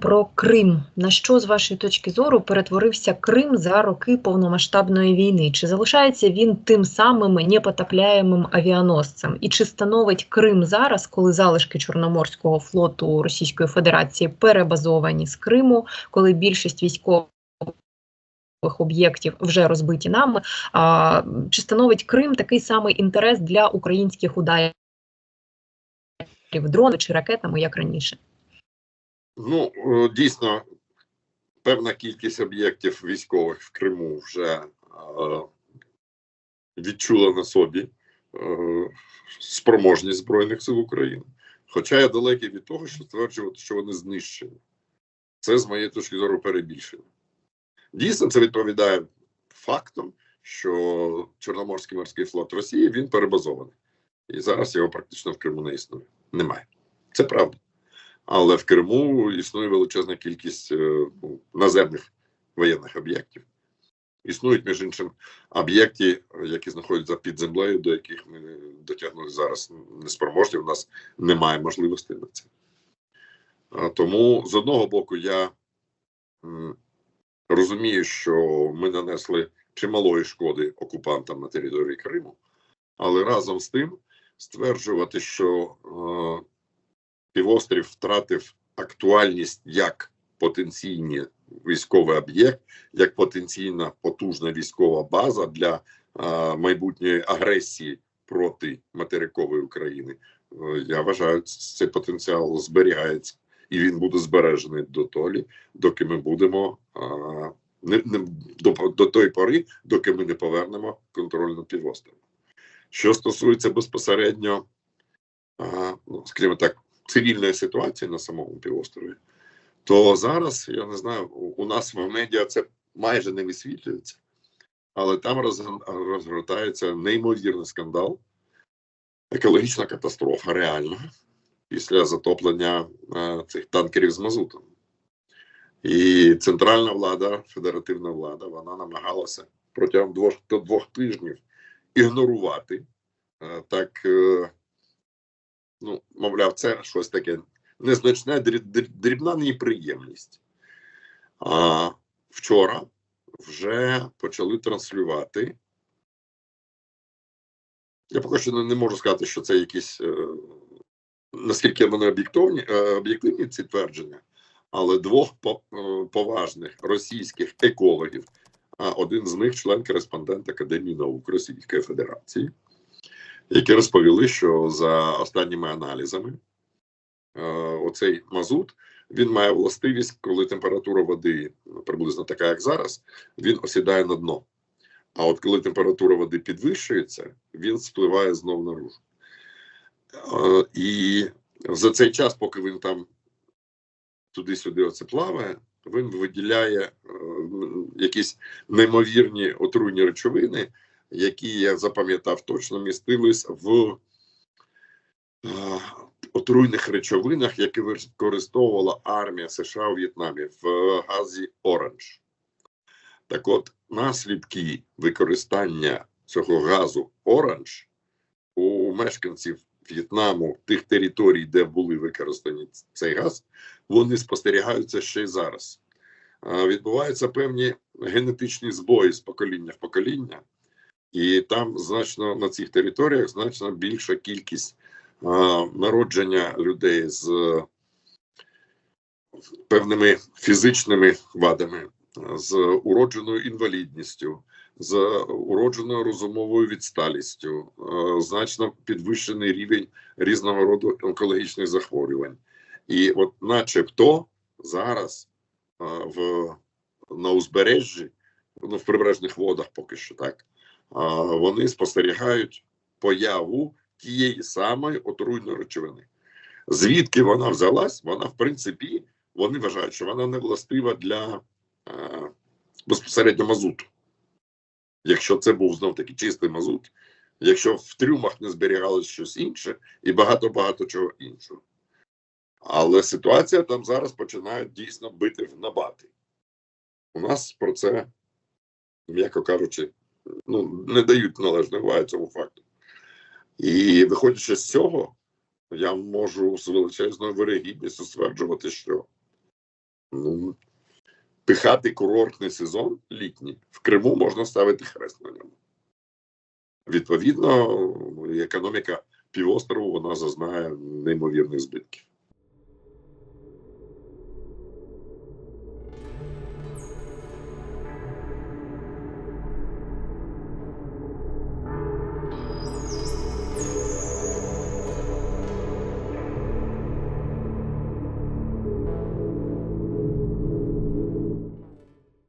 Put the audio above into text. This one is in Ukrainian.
Про Крим. На що з вашої точки зору перетворився Крим за роки повномасштабної війни? Чи залишається він тим самим непотопляємим авіаносцем? І чи становить Крим зараз, коли залишки Чорноморського флоту Російської Федерації перебазовані з Криму, коли більшість військових об'єктів вже розбиті нами? А, Чи становить Крим такий самий інтерес для українських ударів дронами чи ракетами, як раніше? Ну, е, дійсно, певна кількість об'єктів військових в Криму вже е, відчула на собі е, спроможність Збройних сил України. Хоча я далекий від того, що стверджувати, що вони знищені. Це, з моєї точки зору, перебільшення. Дійсно, це відповідає фактам, що Чорноморський морський флот Росії він перебазований. І зараз його практично в Криму не існує. Немає. Це правда. Але в Криму існує величезна кількість е, ну, наземних воєнних об'єктів. Існують, між іншим, об'єкти, які знаходяться під землею, до яких ми дотягнули зараз неспроможні. У нас немає можливості на це. Тому з одного боку, я розумію, що ми нанесли чималої шкоди окупантам на території Криму, але разом з тим стверджувати, що е, півострів втратив актуальність як потенційний військовий об'єкт, як потенційна потужна військова база для а, майбутньої агресії проти материкової України. Е, я вважаю, цей потенціал зберігається і він буде збережений до толі, доки ми будемо а, не, не до, до тої пори, доки ми не повернемо контроль над півостровом. Що стосується безпосередньо, а, ну скажімо так, цивільної ситуації на самому півострові, то зараз я не знаю, у нас в медіа це майже не висвітлюється, але там розгортається неймовірний скандал, екологічна катастрофа реальна після затоплення а, цих танкерів з мазутом. І центральна влада, федеративна влада, вона намагалася протягом двох двох тижнів ігнорувати а, так е, ну, мовляв, це щось таке незначне, дрібна неприємність. А вчора вже почали транслювати. Я поки що не можу сказати, що це якісь, е, наскільки вони об'єктивні, е, об'єктивні ці твердження, але двох е, поважних російських екологів, а один з них член кореспондент Академії наук Російської Федерації які розповіли, що за останніми аналізами е, оцей мазут він має властивість, коли температура води приблизно така, як зараз, він осідає на дно. А от коли температура води підвищується, він спливає знов наружу. Е, і за цей час, поки він там туди-сюди оце плаває, він виділяє е, якісь неймовірні отруйні речовини, які я запам'ятав точно містились в отруйних речовинах, які використовувала армія США у В'єтнамі в газі Оранж. Так от, наслідки використання цього газу Оранж у мешканців В'єтнаму, тих територій, де були використані цей газ, вони спостерігаються ще й зараз. Відбуваються певні генетичні збої з покоління в покоління і там значно на цих територіях значно більша кількість а, народження людей з певними фізичними вадами, з уродженою інвалідністю, з уродженою розумовою відсталістю, а, значно підвищений рівень різного роду онкологічних захворювань. І, от, начебто, зараз а, в на узбережжі, ну в прибережних водах, поки що так вони спостерігають появу тієї самої отруйної речовини. Звідки вона взялась? Вона, в принципі, вони вважають, що вона не властива для е, безпосередньо мазуту. Якщо це був знов таки чистий мазут, якщо в трюмах не зберігалось щось інше і багато-багато чого іншого. Але ситуація там зараз починає дійсно бити в набати. У нас про це, м'яко кажучи, ну, не дають належної уваги цьому факту. І виходячи з цього, я можу з величезною вирогідністю стверджувати, що Ну, пихати курортний сезон літній в Криму можна ставити хрест на ньому. Відповідно, економіка півострову вона зазнає неймовірних збитків.